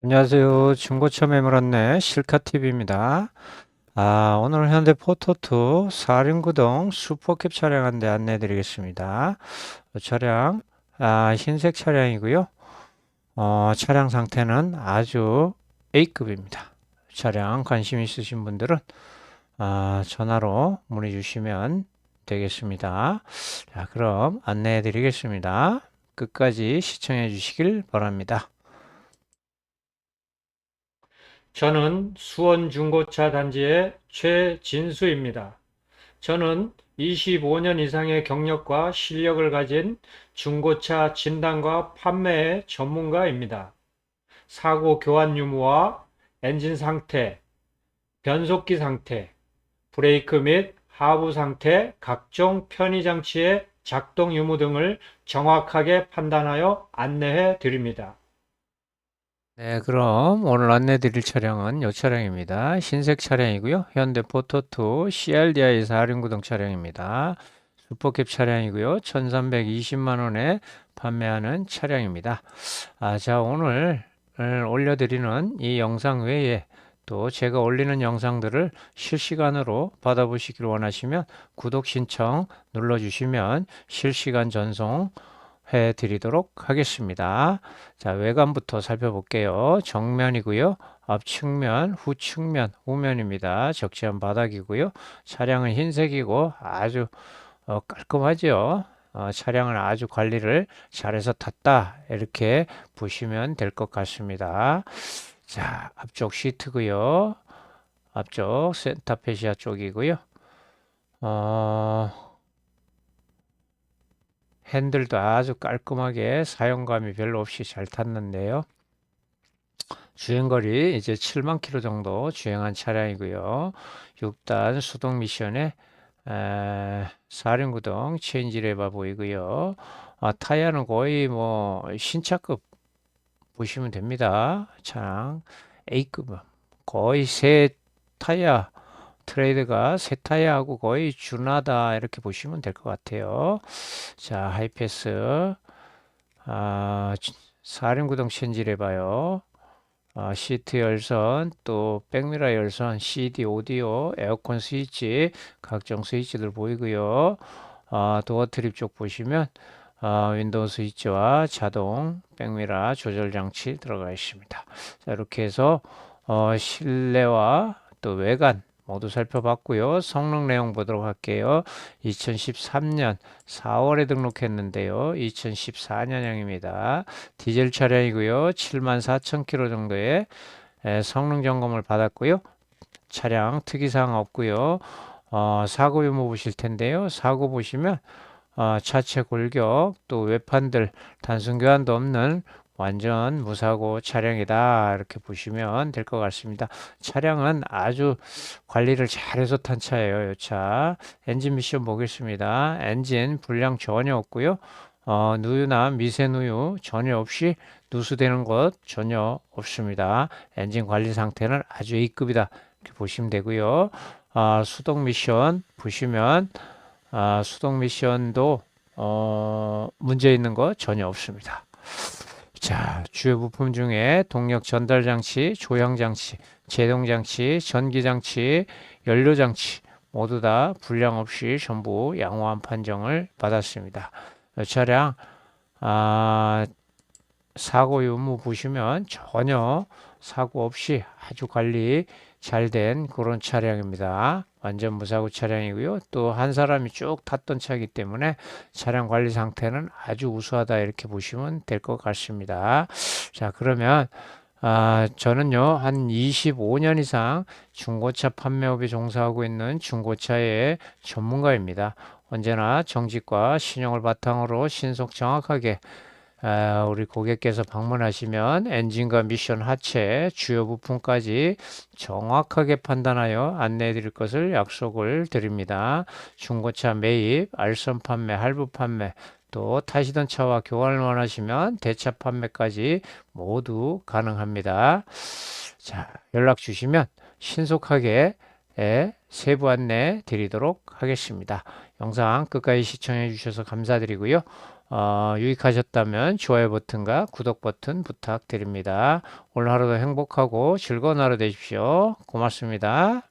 안녕하세요. 중고차 매물 안내 실카TV입니다. 아, 오늘 현대 포토2 사륜구동 슈퍼캡 차량 한대 안내해 드리겠습니다. 차량, 아, 흰색 차량이고요. 어, 차량 상태는 아주 A급입니다. 차량 관심 있으신 분들은 아, 전화로 문의 주시면 되겠습니다. 자, 그럼 안내해 드리겠습니다. 끝까지 시청해 주시길 바랍니다. 저는 수원 중고차 단지의 최진수입니다. 저는 25년 이상의 경력과 실력을 가진 중고차 진단과 판매의 전문가입니다. 사고 교환 유무와 엔진 상태, 변속기 상태, 브레이크 및 하부 상태, 각종 편의 장치의 작동 유무 등을 정확하게 판단하여 안내해 드립니다. 네, 그럼 오늘 안내 드릴 차량은 이 차량입니다. 흰색 차량이고요. 현대 포토2 CRDI 4륜구동 차량입니다. 슈퍼캡 차량이고요. 1320만 원에 판매하는 차량입니다. 아, 자, 오늘 올려드리는 이 영상 외에 또 제가 올리는 영상들을 실시간으로 받아보시길 원하시면 구독 신청 눌러주시면 실시간 전송 해 드리도록 하겠습니다. 자, 외관부터 살펴볼게요. 정면이고요. 앞측면, 후측면, 우면입니다. 적시한 바닥이고요. 차량은 흰색이고 아주 어, 깔끔하죠. 어, 차량을 아주 관리를 잘해서 탔다. 이렇게 보시면 될 것 같습니다. 자, 앞쪽 시트고요. 앞쪽 센터페시아 쪽이고요. 어, 핸들도 아주 깔끔하게 사용감이 별로 없이 잘 탔는데요. 주행거리 이제 7만 킬로 정도 주행한 차량이고요. 6단 수동 미션에 사륜구동 체인지 레바 보이고요. 아, 타이어는 거의 뭐 신차급 보시면 됩니다. 차량 A급 거의 새 타이어 트레이드가 새 타이어하고 거의 준하다 이렇게 보시면 될 것 같아요. 자, 하이패스 아, 사륜구동 체인지를 해봐요. 아, 시트 열선, 또 백미러 열선, CD 오디오, 에어컨 스위치, 각종 스위치들 보이고요. 아, 도어 트립 쪽 보시면 아, 윈도우 스위치와 자동 백미러 조절 장치 들어가 있습니다. 자, 이렇게 해서 어, 실내와 또 외관 모두 살펴봤고요. 성능 내용 보도록 할게요. 2013년 4월에 등록했는데요. 2014년형입니다. 디젤 차량이고요. 7만 4천 킬로 정도의 성능 점검을 받았고요. 차량 특이사항 없고요. 어, 사고 유무 보실 텐데요. 사고 보시면 어, 차체 골격 또 외판들 단순 교환도 없는 완전 무사고 차량이다 이렇게 보시면 될 것 같습니다. 차량은 아주 관리를 잘해서 탄 차예요. 이 차. 엔진 미션 보겠습니다. 엔진 불량 전혀 없고요. 어, 누유나 미세누유 전혀 없이 누수되는 것 전혀 없습니다. 엔진 관리 상태는 아주 A급이다 이렇게 보시면 되고요. 아, 수동 미션 보시면 아, 수동 미션도 어, 문제 있는 것 전혀 없습니다. 자, 주요 부품 중에 동력 전달 장치, 조향 장치, 제동 장치, 전기 장치, 연료 장치 모두 다 불량 없이 전부 양호한 판정을 받았습니다. 차량 아, 사고 유무 보시면 전혀 사고 없이 아주 관리 잘 된 그런 차량입니다. 완전 무사고 차량이고요. 또 한 사람이 쭉 탔던 차이기 때문에 차량 관리 상태는 아주 우수하다 이렇게 보시면 될 것 같습니다. 자, 그러면 아, 저는요, 한 25년 이상 중고차 판매업에 종사하고 있는 중고차의 전문가입니다. 언제나 정직과 신용을 바탕으로 신속 정확하게 아, 우리 고객께서 방문하시면 엔진과 미션 하체, 주요 부품까지 정확하게 판단하여 안내해 드릴 것을 약속을 드립니다. 중고차 매입, 알선 판매, 할부 판매, 또 타시던 차와 교환을 원하시면 대차 판매까지 모두 가능합니다. 자, 연락 주시면 신속하게 예, 세부 안내 드리도록 하겠습니다. 영상 끝까지 시청해 주셔서 감사드리고요. 어, 유익하셨다면 좋아요 버튼과 구독 버튼 부탁드립니다. 오늘 하루도 행복하고 즐거운 하루 되십시오. 고맙습니다.